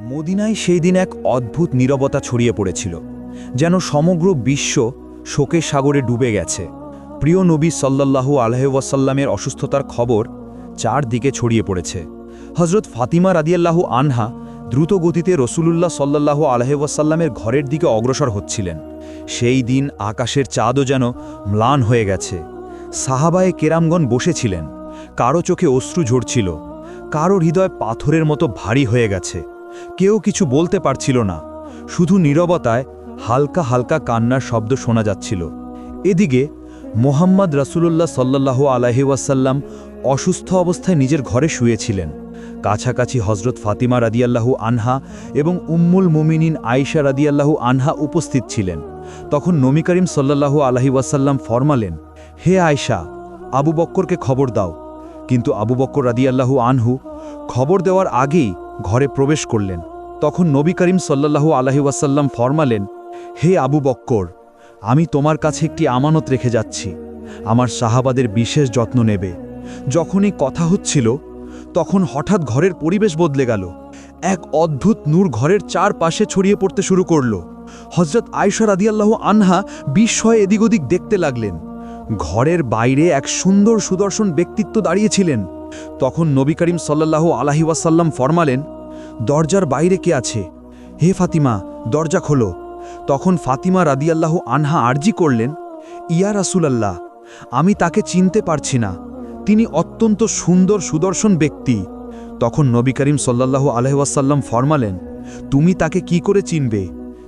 মদিনায় সেই দিন এক অদ্ভুত নীরবতা ছড়িয়ে পড়েছিল, যেন সমগ্র বিশ্ব শোকের সাগরে ডুবে গেছে। প্রিয় নবী সাল্লাল্লাহু আলহাসাল্লামের অসুস্থতার খবর চারদিকে ছড়িয়ে পড়েছে। হজরত ফাতিমা রাদিয়াল্লাহু আনহা দ্রুত গতিতে রসুলুল্লাহ সাল্লাল্লাহু আলহাসাল্লামের ঘরের দিকে অগ্রসর হচ্ছিলেন। সেই দিন আকাশের চাঁদও যেন ম্লান হয়ে গেছে। সাহাবায়ে কেরামগণ বসেছিলেন। কারও চোখে অশ্রু ঝরছিল। কারও হৃদয় পাথরের মতো ভারী হয়ে গেছে। কেউ কিছু বলতে পারছিল না। শুধু নীরবতায় হালকা হালকা কান্নার শব্দ শোনা যাচ্ছিল। এদিকে মোহাম্মদ রাসূলুল্লাহ সাল্লাল্লাহু আলাইহি ওয়াসাল্লাম অসুস্থ অবস্থায় নিজের ঘরে শুয়েছিলেন। কাছাকাছি হজরত ফাতিমা রাদিয়াল্লাহু আনহা এবং উম্মুল মুমিনিন আয়েশা রাদিয়াল্লাহু আনহা উপস্থিত ছিলেন। তখন নবী করিম সাল্লাল্লাহু আলাইহি ওয়াসাল্লাম ফরমালেন, হে আয়েশা, আবু বক্করকে খবর দাও। কিন্তু আবু বক্কর রাদিয়াল্লাহু আনহু খবর দেওয়ার আগেই ঘরে প্রবেশ করলেন। তখন নবী করিম সাল্লাল্লাহু আলাহি ওয়াসাল্লাম ফরমালেন, হে আবু বক্কর, আমি তোমার কাছে একটি আমানত রেখে যাচ্ছি। আমার সাহাবাদের বিশেষ যত্ন নেবে। যখনই কথা হচ্ছিল, তখন হঠাৎ ঘরের পরিবেশ বদলে গেল। এক অদ্ভুত নূর ঘরের চারপাশে ছড়িয়ে পড়তে শুরু করল। হজরত আয়সা রাদিয়াল্লাহু আনহা বিস্ময়ে এদিক ওদিক দেখতে লাগলেন। ঘরের বাইরে এক সুন্দর সুদর্শন ব্যক্তিত্ব দাঁড়িয়েছিলেন তখন নবী করিম সাল্লাল্লাহু আলাহি ওয়াসাল্লাম ফরমালেন, দরজার বাইরে কে আছে? হে ফাতিমা, দরজা খোলো। তখন ফাতিমা রাদিয়াল্লাহু আনহা আরজি করলেন, ইয়া রাসূলাল্লাহ, আমি তাকে চিনতে পারছি না। তিনি অত্যন্ত সুন্দর সুদর্শন ব্যক্তি। তখন নবী করিম সাল্লাল্লাহু আলাইহি ফরমালেন, তুমি তাকে কি করে চিনবে?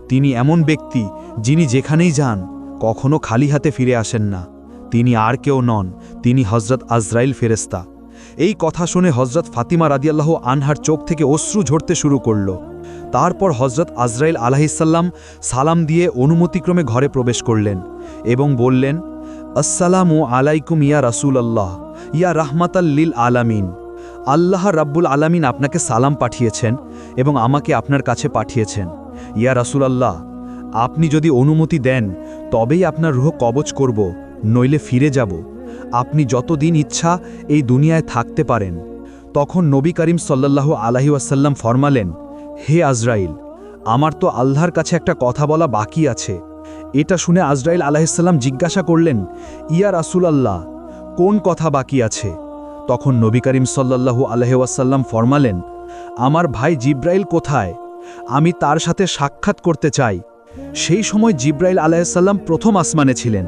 তিনি এমন ব্যক্তি যিনি যেখানেই যান, কখনো খালি হাতে ফিরে আসেন না। তিনি আর কেউ নন, তিনি হজরত আজরাইল ফেরেস্তা এই কথা শুনে হজরত ফাতিমা রাদিয়াল্লাহ আনহার চোখ থেকে অশ্রু ঝরতে শুরু করল। তারপর হজরত আজরাইল আলাহিসাল্লাম সালাম দিয়ে অনুমতিক্রমে ঘরে প্রবেশ করলেন এবং বললেন, আসসালামু আলাইকুম ইয়া রাসূল আল্লাহ ইয়া রাহমাতাল্লিল আলামিন। আল্লাহ রাব্বুল আলামিন আপনাকে সালাম পাঠিয়েছেন এবং আমাকে আপনার কাছে পাঠিয়েছেন। ইয়া রাসূল আল্লাহ আপনি যদি অনুমতি দেন, তবেই আপনার রুহ কবচ করব, নইলে ফিরে যাব। আপনি যতদিন ইচ্ছা এই দুনিয়ায় থাকতে পারেন। তখন নবী করিম সাল্লাল্লাহু আলাহি ওয়াসাল্লাম ফরমালেন, হে আজরাইল, আমার তো আল্লাহর কাছে একটা কথা বলা বাকি আছে। এটা শুনে আজরাইল আলাহিসাল্লাম জিজ্ঞাসা করলেন, ইয়া রাসুল আল্লাহ কোন কথা বাকি আছে? তখন নবী করিম সাল্লাল্লাহু আলহি ওয়াসাল্লাম ফরমালেন, আমার ভাই জিব্রাইল কোথায়? আমি তার সাথে সাক্ষাৎ করতে চাই। সেই সময় জিব্রাইল আলাহিসাল্লাম প্রথম আসমানে ছিলেন।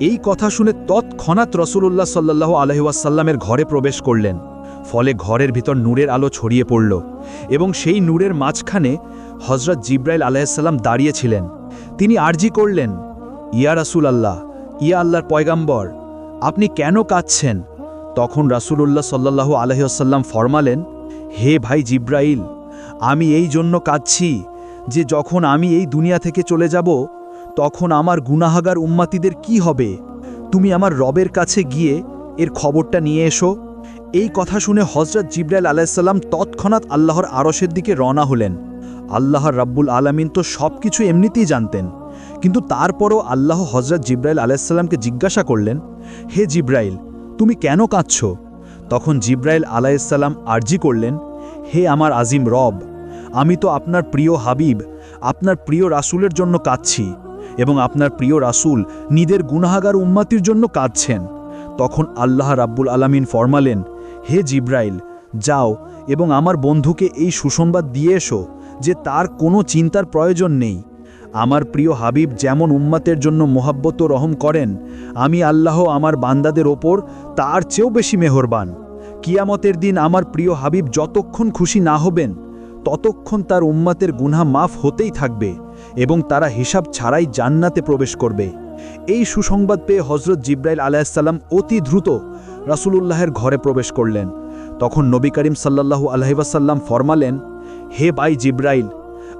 এই কথা শুনে তৎক্ষণাৎ রসুল্লাহ সাল্লাহ আলহিউসাল্লামের ঘরে প্রবেশ করলেন। ফলে ঘরের ভিতর নূরের আলো ছড়িয়ে পড়ল এবং সেই নূরের মাঝখানে হজরত জিব্রাইল আলাহিসাল্লাম দাঁড়িয়েছিলেন তিনি আর্জি করলেন, ইয়া রাসুল আল্লাহ ইয়া আল্লাহর পয়গাম্বর, আপনি কেন কাঁদছেন? তখন রাসূলুল্লাহ সাল্লাহ আলহিউসাল্লাম ফরমালেন, হে ভাই জিব্রাইল, আমি এই জন্য কাঁদছি যে যখন আমি এই দুনিয়া থেকে চলে যাব তখন আমার গুনাহাগার উম্মাতিদের কি হবে? তুমি আমার রবের কাছে গিয়ে এর খবরটা নিয়ে এসো। এই কথা শুনে হজরত জিব্রাইল আলাইসাল্লাম তৎক্ষণাৎ আল্লাহর আরশের দিকে রওনা হলেন। আল্লাহর রাব্বুল আলামিন তো সব কিছু এমনিতেই জানতেন। কিন্তু তারপরও আল্লাহ হজরত জিব্রাইল আলাইসাল্লামকে জিজ্ঞাসা করলেন, হে জিব্রাইল, তুমি কেন কাঁদছ? তখন জিব্রাইল আলাইসাল্লাম আর্জি করলেন, হে আমার আজিম রব, আমি তো আপনার প্রিয় হাবিব, আপনার প্রিয় রাসূলের জন্য কাঁদছি। এবং আপনার প্রিয় রাসূল নিদের গুনাহাগার উম্মাতির জন্য কাঁদছেন। তখন আল্লাহ রাব্বুল আলামিন ফরমালেন, হে জিব্রাইল, যাও এবং আমার বন্ধুকে এই সুসংবাদ দিয়ে এসো যে তার কোনো চিন্তার প্রয়োজন নেই। আমার প্রিয় হাবিব যেমন উম্মাতের জন্য মোহাব্বত রহম করেন, আমি আল্লাহ আমার বান্দাদের ওপর তার চেয়েও বেশি মেহরবান। কিয়ামতের দিন আমার প্রিয় হাবিব যতক্ষণ খুশি না হবেন, ততক্ষণ তার উম্মাতের গুনহা মাফ হতেই থাকবে। এবং তারা হিসাব ছাড়াই জান্নাতে প্রবেশ করবে। এই সুসংবাদ পেয়ে হজরত জিব্রাইল আলাহিসাল্লাম অতি দ্রুত রাসূলুল্লাহের ঘরে প্রবেশ করলেন। তখন নবী করিম সাল্লাল্লাহু আলহিবাসাল্লাম ফরমালেন, হে বাই জিব্রাইল,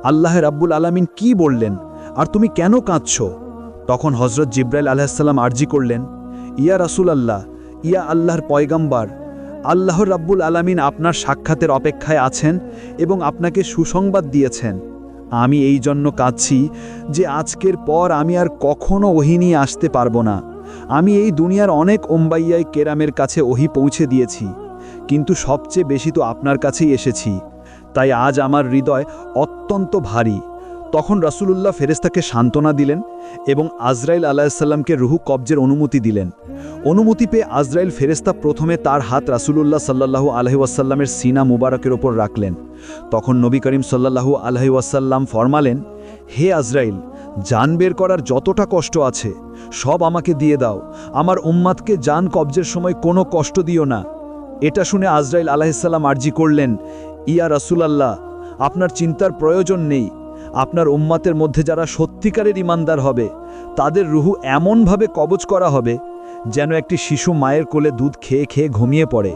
আল্লাহ রাব্বুল আলামিন কি বললেন? আর তুমি কেন কাঁদছ? তখন হজরত জিব্রাইল আলাহিসাল্লাম আর্জি করলেন, ইয়া রাসূল আল্লাহ ইয়া আল্লাহর পয়গাম্বার আল্লাহর রাব্বুল আলামিন আপনার সাক্ষাতের অপেক্ষায় আছেন এবং আপনাকে সুসংবাদ দিয়েছেন। আমি এই জন্য কাঁদছি যে আজকের পর আমি আর কখনও ওহি নিয়ে আসতে পারব না। আমি এই দুনিয়ার অনেক ওম্বাইয়াই কেরামের কাছে ওহি পৌঁছে দিয়েছি, কিন্তু সবচেয়ে বেশি তো আপনার কাছেই এসেছি। তাই আজ আমার হৃদয় অত্যন্ত ভারী। তখন রাসূলুল্লাহ ফেরেস্তাকে সান্ত্বনা দিলেন এবং আজরাইল আলাহিসাল্লামকে রুহু কবজের অনুমতি দিলেন। অনুমতি পেয়ে আজরাইল ফেরেস্তা প্রথমে তার হাত রাসূলুল্লাহ সাল্লাহু আলহিউসাল্লামের সিনা মুবারকের ওপর রাখলেন। তখন নবী করিম সাল্লাহু আলহিউসাল্লাম ফরমালেন, হে আজরাইল, জান বের করার যতটা কষ্ট আছে, সব আমাকে দিয়ে দাও। আমার উম্মাদকে জান কবজের সময় কোনো কষ্ট দিও না। এটা শুনে আজরাইল আলাহিসাল্লাম আর্জি করলেন, ইয়া রাসূলাল্লাহ, আপনার চিন্তার প্রয়োজন নেই। আপনার উম্মাতের মধ্যে যারা সত্যিকারের ইমানদার হবে, তাদের রুহু এমনভাবে কবজ করা হবে যেন একটি শিশু মায়ের কোলে দুধ খেয়ে খেয়ে ঘুমিয়ে পড়ে।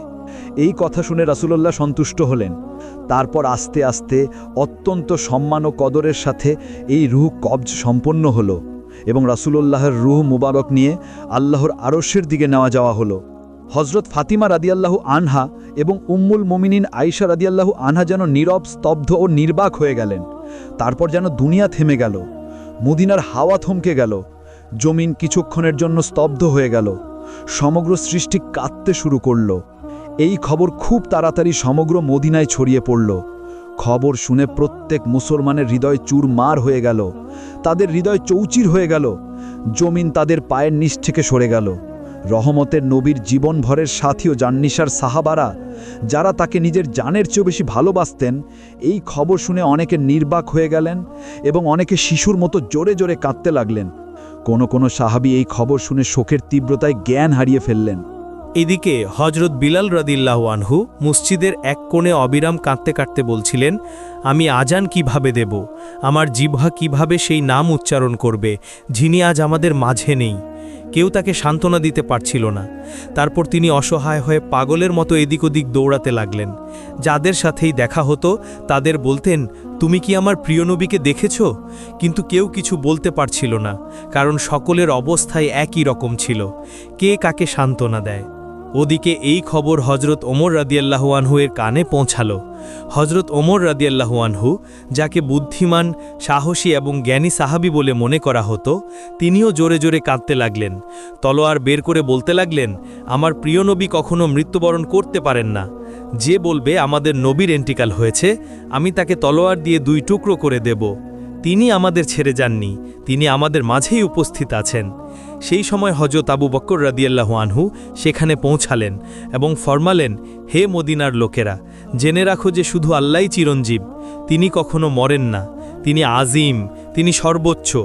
এই কথা শুনে রাসূলুল্লাহ সন্তুষ্ট হলেন। তারপর আস্তে আস্তে অত্যন্ত সম্মান ও কদরের সাথে এই রুহ কবজ সম্পন্ন হলো এবং রাসূলুল্লাহর রুহ মুবারক নিয়ে আল্লাহর আরশের দিকে নেওয়া যাওয়া হলো। হজরত ফাতিমা রাদিয়াল্লাহু আনহা এবং উম্মুল মুমিনিন আয়েশা রাদিয়াল্লাহু আনহা যেন নীরব, স্তব্ধ ও নির্বাক হয়ে গেলেন। তারপর যেন দুনিয়া থেমে গেল, মদিনার হাওয়া থমকে গেল, জমিন কিছুক্ষণের জন্য স্তব্ধ হয়ে গেল, সমগ্র সৃষ্টি কাঁদতে শুরু করল। এই খবর খুব তাড়াতাড়ি সমগ্র মদিনায় ছড়িয়ে পড়ল। খবর শুনে প্রত্যেক মুসলমানের হৃদয় চুরমার হয়ে গেল, তাদের হৃদয় চৌচির হয়ে গেল, জমিন তাদের পায়ের নিচ থেকে সরে গেল। রহমতের নবীর জীবনভরের সাথী ও জান্নিসার সাহাবারা, যারা তাকে নিজের জানের চেয়েও বেশি ভালোবাসতেন, এই খবর শুনে অনেকে নির্বাক হয়ে গেলেন এবং অনেকে শিশুর মতো জোরে জোরে কাঁদতে লাগলেন। কোনো কোনো সাহাবি এই খবর শুনে শোকের তীব্রতায় জ্ঞান হারিয়ে ফেললেন। এদিকে হজরত বিলাল রদিল্লাহ আনহু মসজিদের এক কোণে অবিরাম কাঁদতে কাঁদতে বলছিলেন, আমি আজান কীভাবে দেব? আমার জিভা কীভাবে সেই নাম উচ্চারণ করবে? যিনি আজ আমাদের মাঝে নেই। কেউ তাকে সান্ত্বনা দিতে পারছিল না। তারপর তিনি অসহায় হয়ে পাগলের মতো এদিক ওদিক দৌড়াতে লাগলেন। যাদের সাথেই দেখা হতো, তাদের বলতেন, তুমি কি আমার প্রিয় নবীকে দেখেছ? কিন্তু কেউ কিছু বলতে পারছিল না, কারণ সকলের অবস্থায় একই রকম ছিল। কে কাকে সান্ত্বনা দেয়? ওদিকে এই খবর হজরত ওমর রাদিয়াল্লাহুয়ানহু এর কানে পৌঁছালো। হজরত ওমর রাদিয়াল্লাহুয়ানহু যাকে বুদ্ধিমান, সাহসী এবং জ্ঞানী সাহাবি বলে মনে করা হতো, তিনিও জোরে জোরে কাঁদতে লাগলেন। তলোয়ার বের করে বলতে লাগলেন, আমার প্রিয় নবী কখনো মৃত্যুবরণ করতে পারেন না। যে বলবে আমাদের নবীর এন্টিকাল হয়েছে, আমি তাকে তলোয়ার দিয়ে দুই টুকরো করে দেব। তিনি আমাদের ছেড়ে যাননি, তিনি আমাদের মাঝেই উপস্থিত আছেন। সেই সময় হজরত আবু বক্কর রাদিয়াল্লাহু আনহু সেখানে পৌঁছালেন এবং ফরমালেন, হে মদিনার লোকেরা, জেনে রাখো যে শুধু আল্লাহই চিরঞ্জীব, তিনি কখনো মরেন না, তিনি আজিম, তিনি সর্বোচ্চ।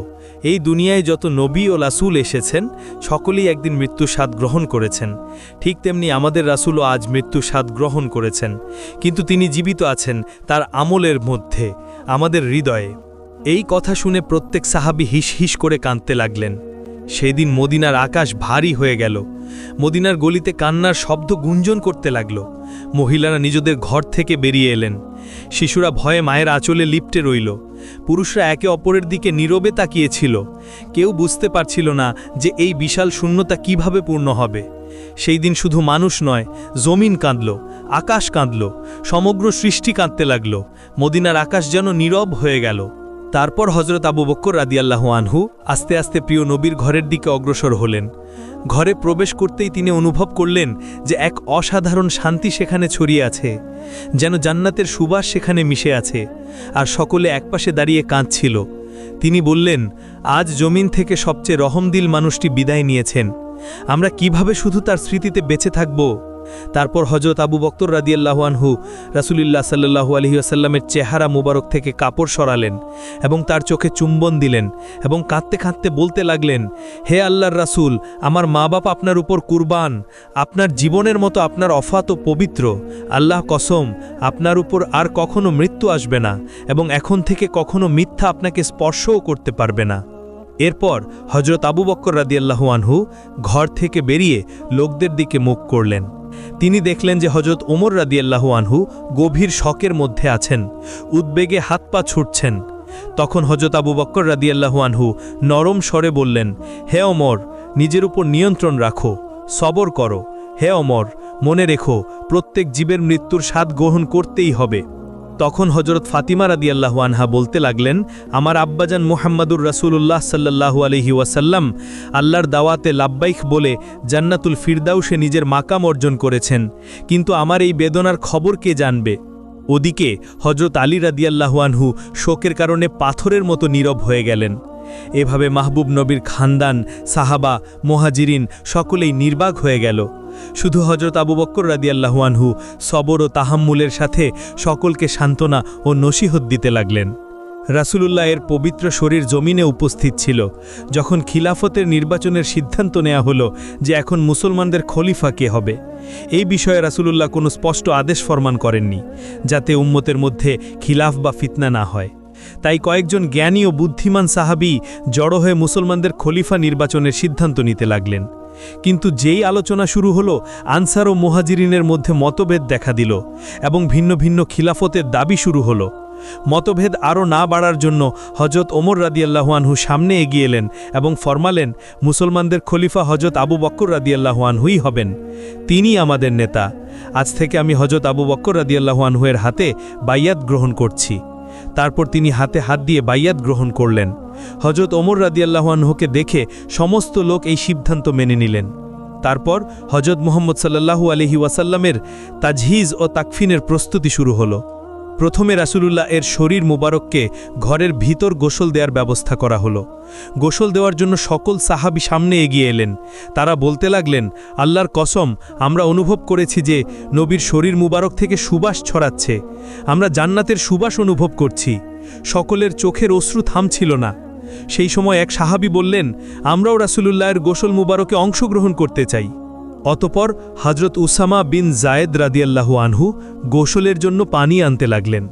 এই দুনিয়ায় যত নবী ও রাসূল এসেছেন, সকলেই একদিন মৃত্যু স্বাদ গ্রহণ করেছেন। ঠিক তেমনি আমাদের রাসূলও আজ মৃত্যু স্বাদ গ্রহণ করেছেন। কিন্তু তিনি জীবিত আছেন তার আমলের মধ্যে, আমাদের হৃদয়ে। এই কথা শুনে প্রত্যেক সাহাবি হিস হিস করে কাঁদতে লাগলেন। সেদিন মদিনার আকাশ ভারী হয়ে গেল। মদিনার গলিতে কান্নার শব্দ গুঞ্জন করতে লাগল। মহিলারা নিজেদের ঘর থেকে বেরিয়ে এলেন। শিশুরা ভয়ে মায়ের আঁচলে লিপটে রইল। পুরুষরা একে অপরের দিকে নীরবে তাকিয়েছিল। কেউ বুঝতে পারছিল না যে এই বিশাল শূন্যতা কীভাবে পূর্ণ হবে। সেই দিন শুধু মানুষ নয়, জমিন কাঁদল, আকাশ কাঁদল, সমগ্র সৃষ্টি কাঁদতে লাগল। মদিনার আকাশ যেন নীরব হয়ে গেল। তারপর হজরত আবু বক্কর রাদিয়াল্লাহ আনহু আস্তে আস্তে প্রিয় নবীর ঘরের দিকে অগ্রসর হলেন। ঘরে প্রবেশ করতেই তিনি অনুভব করলেন যে এক অসাধারণ শান্তি সেখানে ছড়িয়ে আছে, যেন জান্নাতের সুবাস সেখানে মিশে আছে, আর সকলে একপাশে দাঁড়িয়ে কাঁদছিল। তিনি বললেন, আজ জমিন থেকে সবচেয়ে রহমদিল মানুষটি বিদায় নিয়েছেন। আমরা কীভাবে শুধু তার স্মৃতিতে বেঁচে থাকব? তারপর হজরত আবু বক্তর রাদিয়াল্লাহু আনহু রাসুলিল্লাহ সাল্লাহু আলহিউসাল্লামের চেহারা মুবারক থেকে কাপড় সরালেন এবং তার চোখে চুম্বন দিলেন এবং কাঁদতে কাঁদতে বলতে লাগলেন, হে আল্লাহর রাসূল, আমার মা বাপ আপনার উপর কুরবান, আপনার জীবনের মতো আপনার অফাত ও পবিত্র। আল্লাহ কসম, আপনার উপর আর কখনো মৃত্যু আসবে না এবং এখন থেকে কখনো মিথ্যা আপনাকে স্পর্শও করতে পারবে না। এরপর হজরত আবু বক্কর রাদিয়াল্লাহু আনহু ঘর থেকে বেরিয়ে লোকদের দিকে মুখ করলেন। তিনি দেখলেন যে হজরত ওমর রাদিয়াল্লাহু আনহু গভীর শকের মধ্যে আছেন, উদ্বেগে হাত পা ছুটছেন। তখন হজরত আবু বক্কর রাদিয়াল্লাহু আনহু নরম স্বরে বললেন, হে অমর নিজের উপর নিয়ন্ত্রণ রাখো, সবর করো। হে অমর মনে রেখো, প্রত্যেক জীবের মৃত্যুর স্বাদ গ্রহণ করতেই হবে। তখন হজরত ফাতিমা রাদিয়াল্লাহু আনহা বলতে লাগলেন, আমার আব্বাজান মুহাম্মাদুর রাসূলুল্লাহ সাল্লাল্লাহু আলাইহি ওয়াসাল্লাম আল্লাহর দাওয়াতে লাব্বাইক বলে জান্নাতুল ফিরদাউসে নিজের মাকাম অর্জন করেছেন, কিন্তু আমার এই বেদনার খবর কে জানবে? ওদিকে হজরত আলী রাদিয়াল্লাহুয়ানহু শোকের কারণে পাথরের মতো নীরব হয়ে গেলেন। এভাবে মাহবুব নবীর খানদান, সাহাবা, মোহাজিরিন সকলেই নির্বাক হয়ে গেল। শুধু হজরত আবু বক্কর রাদিয়াল্লাহুয়ানহু সবর ও তাহাম্মুলের সাথে সকলকে সান্ত্বনা ও নসিহত দিতে লাগলেন। রাসূলুল্লাহ এর পবিত্র শরীর জমিনে উপস্থিত ছিল। যখন খিলাফতের নির্বাচনের সিদ্ধান্ত নেওয়া হলো যে এখন মুসলমানদের খলিফা কে হবে, এই বিষয়ে রাসূলুল্লাহ কোনো স্পষ্ট আদেশ ফরমান করেননি, যাতে উম্মতের মধ্যে খিলাফ বা ফিতনা না হয়। তাই কয়েকজন জ্ঞানী ও বুদ্ধিমান সাহাবি জড়ো হয়ে মুসলমানদের খলিফা নির্বাচনের সিদ্ধান্ত নিতে লাগলেন। কিন্তু যেই আলোচনা শুরু হলো, আনসার ও মুহাজিরিনের মধ্যে মতভেদ দেখা দিল এবং ভিন্ন ভিন্ন খিলাফতের দাবি শুরু হলো। মতভেদ আরও না বাড়ার জন্য হজরত ওমর রাদিয়াল্লাহুয়ানহু সামনে এগিয়ে এলেন এবং ফরমালেন, মুসলমানদের খলিফা হজরত আবু বক্কর রাদিয়াল্লাহুয়ানহুই হবেন। তিনি আমাদের নেতা। আজ থেকে আমি হজরত আবু বক্কর রাদিয়াল্লাহুয়ানহুয়ের হাতে বাইয়াত গ্রহণ করছি। তারপর তিনি হাতে হাত দিয়ে বাইয়াত গ্রহণ করলেন। হজরত ওমর রাদিয়াল্লাহুয়ানহুকে দেখে সমস্ত লোক এই সিদ্ধান্ত মেনে নিলেন। তারপর হজরত মোহাম্মদ সাল্লাল্লাহু আলহি ওয়াসাল্লামের তাজহিজ ও তাকফিনের প্রস্তুতি শুরু হলো। প্রথমে রাসুলুল্লাহ এর শরীর মুবারককে ঘরের ভিতর গোসল দেওয়ার ব্যবস্থা করা হলো। গোসল দেওয়ার জন্য সকল সাহাবি সামনে এগিয়ে এলেন। তারা বলতে লাগলেন, আল্লাহর কসম, আমরা অনুভব করেছি যে নবীর শরীর মুবারক থেকে সুবাস ছড়াচ্ছে। আমরা জান্নাতের সুবাস অনুভব করছি। সকলের চোখের অশ্রু থামছিল না। সেই সময় এক সাহাবি বললেন, আমরাও রাসূলুল্লাহের গোসল মুবারকে অংশগ্রহণ করতে চাই। অতপর হজরত উসামা বিন জায়েদ রাদিয়াল্লাহু আনহু গোসলের জন্য পানি আনতে লাগলেন।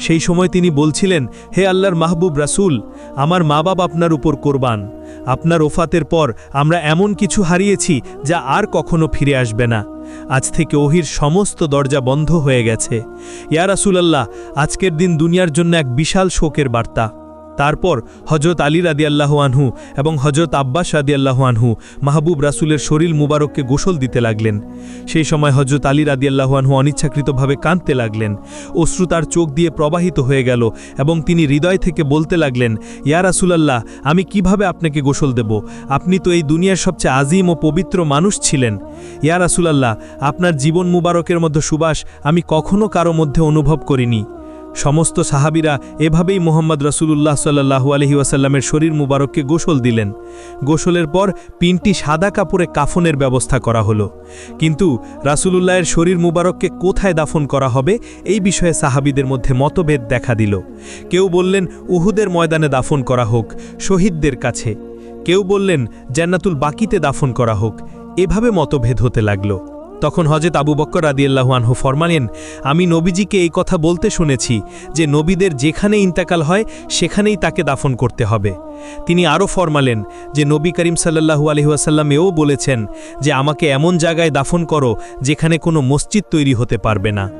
সেই সময় তিনি বলছিলেন, হে আল্লাহর মাহবুব রাসূল, আমার মা বাপ আপনার উপর কোরবান। আপনার ওফাতের পর আমরা এমন কিছু হারিয়েছি যা আর কখনো ফিরে আসবে না। আজ থেকে ওহির সমস্ত দরজা বন্ধ হয়ে গেছে। ইয়া রাসূলাল্লাহ, আজকের দিন দুনিয়ার জন্য এক বিশাল শোকের বার্তা। তারপর হজরত আলী রাদিয়াল্লাহু আনহু এবং হজরত আব্বাস রাদিয়াল্লাহু আনহু মাহবুব রাসুলের শরীর মুবারককে গোসল দিতে লাগলেন। সেই সময় হজরত আলী রাদিয়াল্লাহু আনহু অনিচ্ছাকৃতভাবে কাঁদতে লাগলেন। অশ্রু তার চোখ দিয়ে প্রবাহিত হয়ে গেল এবং তিনি হৃদয় থেকে বলতে লাগলেন, ইয়া রাসুলাল্লাহ, আমি কীভাবে আপনাকে গোসল দেব? আপনি তো এই দুনিয়ার সবচেয়ে আজিম ও পবিত্র মানুষ ছিলেন। ইয়া রাসুলাল্লাহ, আপনার জীবন মুবারকের মধ্যে সুবাস আমি কখনো কারও মধ্যে অনুভব করিনি। সমস্ত সাহাবিরা এভাবেই মোহাম্মদ রসুল্লাহ সাল্লাহু আলহি ওয়াসাল্লামের শরীর মুবারককে গোসল দিলেন। গোসলের পর পিনটি সাদা কাপড়ে কাফনের ব্যবস্থা করা হলো। কিন্তু রাসূলুল্লাহের শরীর মুবারককে কোথায় দাফন করা হবে এই বিষয়ে সাহাবিদের মধ্যে মতভেদ দেখা দিল। কেউ বললেন, উহুদের ময়দানে দাফন করা হোক, শহীদদের কাছে। কেউ বললেন, জান্নাতুল বাকিতে দাফন করা হোক। এভাবে মতভেদ হতে লাগল। তখন হজরত আবু বক্কর রাদিয়াল্লাহু আনহু ফরমানেন, আমি নবীজিকে এই কথা বলতে শুনেছি যে নবীদের যেখানে ইন্তাকাল হয়, সেখানেই তাকে দাফন করতে হবে। তিনি আরও ফরমালেন যে নবী করিম সাল্লাহু আলহিহাসাল্লাম এও বলেছেন যে, আমাকে এমন জায়গায় দাফন করো যেখানে কোনো মসজিদ তৈরি হতে পারবে না।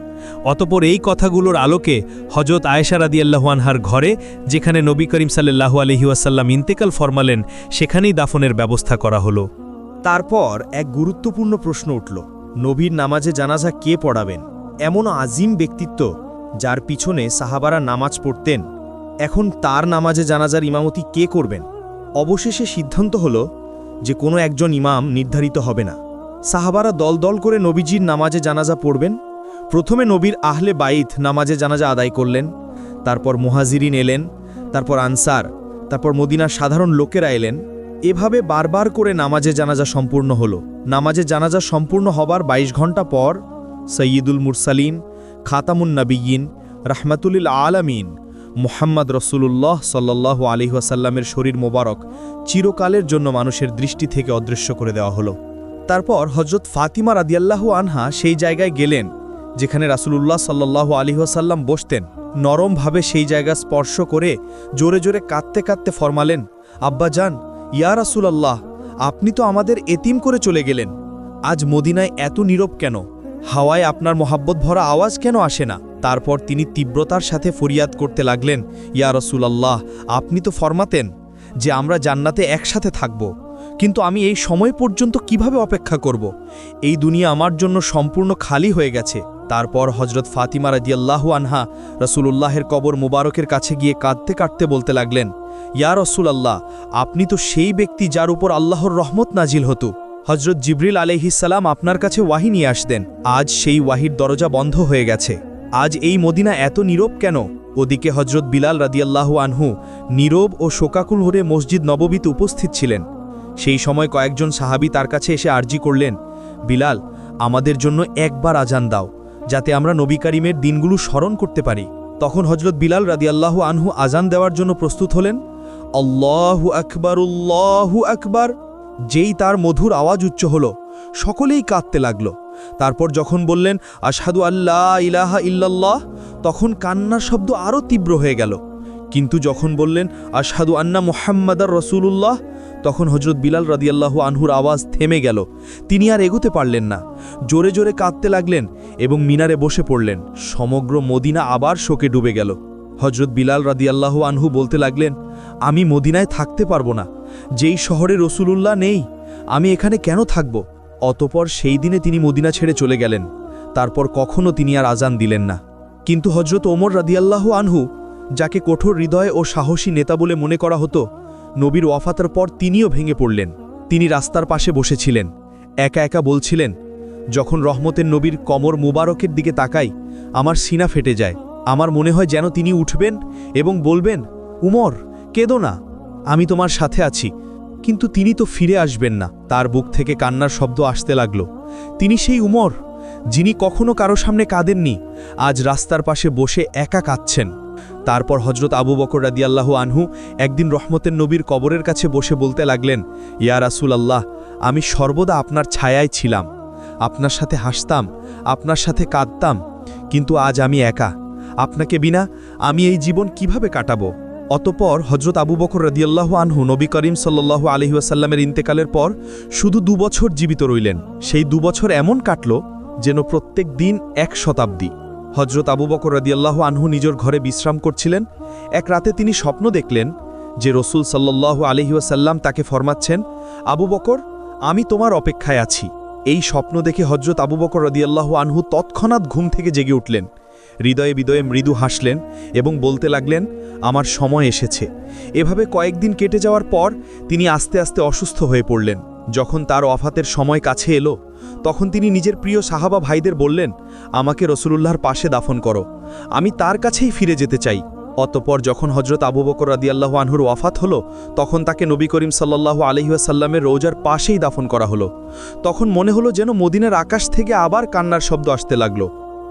অতপর এই কথাগুলোর আলোকে হজরত আয়েশা রাদিয়াল্লাহুয়ানহার ঘরে, যেখানে নবী করিম সাল্লাহু আলহিউসাল্লাম ইন্তেকাল ফরমালেন, সেখানেই দাফনের ব্যবস্থা করা হলো। তারপর এক গুরুত্বপূর্ণ প্রশ্ন উঠল। নবীর নামাজে জানাজা কে পড়াবেন? এমন আজিম ব্যক্তিত্ব যার পিছনে সাহাবারা নামাজ পড়তেন। এখন তার নামাজে জানাজার ইমামতি কে করবেন? অবশেষে সিদ্ধান্ত হল যে কোনো একজন ইমাম নির্ধারিত হবে না। সাহাবারা দল দল করে নবীজির নামাজে জানাজা পড়বেন। প্রথমে নবীর আহলে বাইথ নামাজে জানাজা আদায় করলেন। তারপর মুহাজিরিন এলেন। তারপর আনসার, তারপর মদিনার সাধারণ লোকেরা এলেন। এভাবে বারবার করে নামাজে জানাজা সম্পূর্ণ হলো। নামাজে জানাজা সম্পূর্ণ হবার ২২ ঘণ্টা পর সৈয়দুল মুরসালিন, খাতামুন নবীন রাহমাতুলিল আলামিন, মুহাম্মদ রসুল্লাহ সাল্লাহ আলি ওয়াসাল্লামের শরীর মোবারক চিরকালের জন্য মানুষের দৃষ্টি থেকে অদৃশ্য করে দেওয়া হলো। তারপর হজরত ফাতিমা রাদিয়াল্লাহু আনহা সেই জায়গায় গেলেন, যেখানে রাসূলুল্লাহ সাল্লাহ আলী ওয়াসাল্লাম বসতেন। নরমভাবে সেই জায়গা স্পর্শ করে জোরে জোরে কাঁদতে কাঁদতে ফরমালেন, আব্বা যান ইয়া রাসূলাল্লাহ, আপনি তো আমাদের এতিম করে চলে গেলেন। আজ মদিনায় এত নীরব কেন? হাওয়ায় আপনার মহাব্বত ভরা আওয়াজ কেন আসে না? তারপর তিনি তীব্রতার সাথে ফরিয়াদ করতে লাগলেন, ইয়া রসুলাল্লাহ, আপনি তো ফরমাতেন যে আমরা জান্নাতে একসাথে থাকব। কিন্তু আমি এই সময় পর্যন্ত কীভাবে অপেক্ষা করব? এই দুনিয়া আমার জন্য সম্পূর্ণ খালি হয়ে গেছে। তারপর হজরত ফাতিমা রাদিয়াল্লাহু আনহা রসুলুল্লাহের কবর মুবারকের কাছে গিয়ে কাঁদতে কাঁদতে বলতে লাগলেন, ইয়া রসুল আল্লাহ আপনি তো সেই ব্যক্তি যার উপর আল্লাহর রহমত নাজিল হতো। হজরত জিবরিল আলহিসাল্লাম আপনার কাছে ওয়াহি নিয়ে আসতেন, আজ সেই ওয়াহির দরজা বন্ধ হয়ে গেছে। আজ এই মদিনা এত নীরব কেন? ওদিকে হজরত বিলাল রাদিয়াল্লাহু আনহু নীরব ও শোকাকুল হরে মসজিদ নববীতে উপস্থিত ছিলেন। সেই সময় কয়েকজন সাহাবী তার কাছে এসে আর্জি করলেন, বিলাল, আমাদের জন্য একবার আজান দাও। যাতে আমরা নবী করিমের দিনগুলো স্মরণ করতে পারি। তখন হজরত বিলাল রাদিয়াল্লাহু আনহু আজান দেওয়ার জন্য প্রস্তুত হলেন, আল্লাহু আকবার উল্লাহু আকবার। যেই তার মধুর আওয়াজ উচ্চ হল, সকলেই কাঁদতে লাগল। তারপর যখন বললেন, আশহাদু আল্লাহ ইলাহা ইল্লাল্লাহ, তখন কান্নার শব্দ আরও তীব্র হয়ে গেল। কিন্তু যখন বললেন, আশহাদু আন্না মুহাম্মাদার রসুলুল্লাহ, তখন হজরত বিলাল রাদিয়াল্লাহু আনহুর আওয়াজ থেমে গেল। তিনি আর এগোতে পারলেন না। জোরে জোরে কাঁদতে লাগলেন। এবং মিনারে বসে পড়লেন। সমগ্র মদিনা আবার শোকে ডুবে গেল। হজরত বিলাল রাদিয়াল্লাহু আনহু বলতে লাগলেন, আমি মদিনায় থাকতে পারব না। যেই শহরে রসুলুল্লাহ নেই, আমি এখানে কেন থাকব? অতপর সেই দিনে তিনি মদিনা ছেড়ে চলে গেলেন। তারপর কখনো তিনি আর আজান দিলেন না। কিন্তু হজরত ওমর রাদিয়াল্লাহু আনহু, যাকে কঠোর হৃদয় ও সাহসী নেতা বলে মনে করা হতো, নবীর ওয়াফাতার পর তিনিও ভেঙে পড়লেন। তিনি রাস্তার পাশে বসেছিলেন। একা একা বলছিলেন যখন রহমতের নবীর কমর মুবারকের দিকে তাকাই, আমার সিনা ফেটে যায়। আমার মনে হয় যেন তিনি উঠবেন এবং বলবেন, উমর, কেদো না, আমি তোমার সাথে আছি। কিন্তু তিনি তো ফিরে আসবেন না। তার বুক থেকে কান্নার শব্দ আসতে লাগল। তিনি সেই উমর, যিনি কখনো কারও সামনে কাঁদেননি, আজ রাস্তার পাশে বসে একা কাঁদছেন। তারপর হজরত আবু বকর রাদিয়াল্লাহু আনহু একদিন রহমতের নবীর কবরের কাছে বসে বলতে লাগলেন, ইয়া রাসুল আল্লাহ আমি সর্বদা আপনার ছায়ায় ছিলাম। আপনার সাথে হাসতাম, আপনার সাথে কাঁদতাম, কিন্তু আজ আমি একা। আপনাকে বিনা আমি এই জীবন কীভাবে কাটাবো? অতপর হজরত আবু বকর রাদিয়াল্লাহু আনহু নবী করিম সাল্লাহ আলহিউসাল্লামের ইন্তেকালের পর শুধু দুবছর জীবিত রইলেন। সেই দুবছর এমন কাটল যেন প্রত্যেক দিন এক শতাব্দী। হজরত আবু বকর রাদিয়াল্লাহু আনহু নিজের ঘরে বিশ্রাম করছিলেন। এক রাতে তিনি স্বপ্ন দেখলেন যে রসুল সাল্লাহ আলহিউসাল্লাম তাকে ফরমাচ্ছেন, আবু বকর, আমি তোমার অপেক্ষায় আছি। এই স্বপ্ন দেখে হজরত আবু বকর রাদিয়াল্লাহু আনহু তৎক্ষণাৎ ঘুম থেকে জেগে উঠলেন। হৃদয়ে বিদয়ে মৃদু হাসলেন এবং বলতে লাগলেন, আমার সময় এসেছে। এভাবে কয়েকদিন কেটে যাওয়ার পর তিনি আস্তে আস্তে অসুস্থ হয়ে পড়লেন। যখন তার অফাতের সময় কাছে এলো, তখন তিনি নিজের প্রিয় সাহাবা ভাইদের বললেন, আমাকে রসুলুল্লাহর পাশে দাফন করো। আমি তার কাছেই ফিরে যেতে চাই। অতপর যখন হজরত আবু বকর রাদিয়াল্লাহু আনহুর ওয়াফাত হলো, তখন তাকে নবী করিম সাল্লাল্লাহু আলহিউসাল্লামের রোজার পাশেই দাফন করা হলো। তখন মনে হলো যেন মদিনের আকাশ থেকে আবার কান্নার শব্দ আসতে লাগল।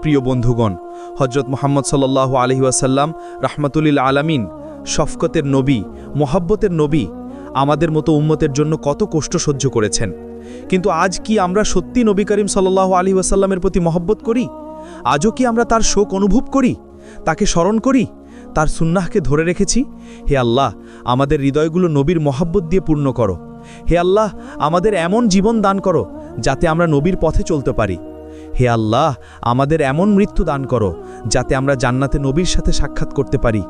প্রিয় বন্ধুগণ হজরত মোহাম্মদ সাল্লাহ আলহিউসাল্লাম রাহমাতুলিল আলামিন, শফকতের নবী, মোহাব্বতের নবী, আমাদের মতো উম্মতের জন্য কত কষ্ট সহ্য করেছেন। কিন্তু আজ কি আমরা সত্যি নবী করিম সাল্লাহ আলী ওয়াসাল্লামের প্রতি মহব্বত করি? আজও কি আমরা তার শোক অনুভব করি? তাকে স্মরণ করি? তার সুন্নাহকে ধরে রেখেছি? হে আল্লাহ, আমাদের হৃদয়গুলো নবীর মহাব্বত দিয়ে পূর্ণ করো। হে আল্লাহ, আমাদের এমন জীবন দান করো, যাতে আমরা নবীর পথে চলতে পারি। হে আল্লাহ, আমাদের এমন মৃত্যু দান করো, যাতে আমরা জান্নাতে নবীর সাথে সাক্ষাৎ করতে পারি।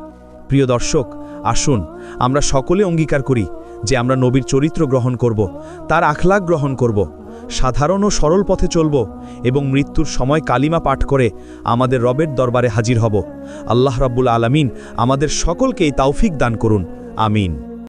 প্রিয় দর্শক, আসুন, আমরা সকলে অঙ্গীকার করি যে আমরা নবীর চরিত্র গ্রহণ করব, তার আখলাক গ্রহণ করব। সাধারণ ও সরল পথে চলব এবং মৃত্যুর সময় কালিমা পাঠ করে আমাদের রবের দরবারে হাজির হব। আল্লাহ রাব্বুল আলামিন আমাদের সকলকেই তাওফিক দান করুন। আমিন।